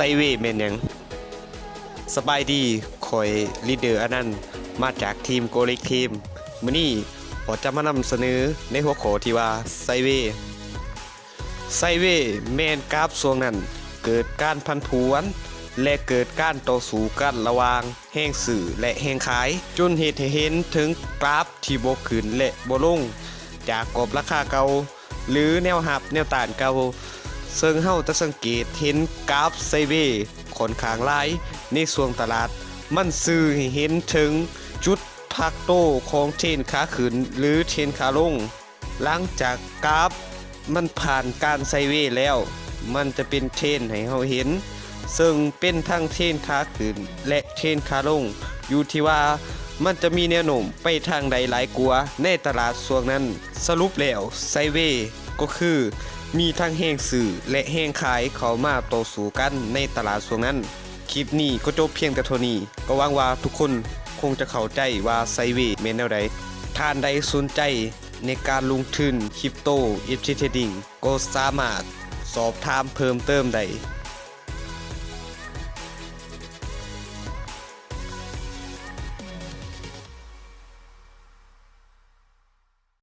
ซเวย์แมนยังสบายดีคอยลีดเดอร์อันนั้นมาจากทีมโกล็กทีมมื้อนี้ขอจะมานำเสนอในหัวข้อที่ว่าไซเวย์ไซเวย์แมนกราฟช่วงนั้น เกิดการพันผวน และเกิดการต่อสู้กันระหว่างแห่งสื่อและแห่งขาย จนเหตุเห็นถึงกราฟที่บ่ขึ้นและบ่ลง จากกรอบราคาเก่า หรือแนวหับแนวต้านเก่า ซึ่งเฮาจะสังเกตเห็นกราฟไซเวย์ค่อนข้างหลายในส่วงตลาด มันสื่อให้เห็นถึงจุดพักโตของเทนขาขึ้นหรือเทนขาลง หลังจากกราฟมันผ่านการไซเวย์แล้ว มันจะเป็นเทนให้เฮาเห็น ซึ่งเป็นทั้งเทนขาขึ้นและเทนขาลง อยู่ที่ว่ามันจะมีแนวโน้มไปทางใดหลายกว่าในตลาดช่วงนั้น สรุปแล้วไซเวย์ก็คือ มีทั้งแห่งสื่อและแห่งขายเขามาโตสู่กันในตลาดช่วงนั้น คลิปนี้ก็จบเพียงแต่เท่านี้ ก็หวังว่าทุกคนคงจะเข้าใจว่าไซเวย์เมนแนวใดท่านใดสนใจในการลงทุนคริปโตเอฟทิเทดดิ้งก็สามารถสอบถามเพิ่มเติมได้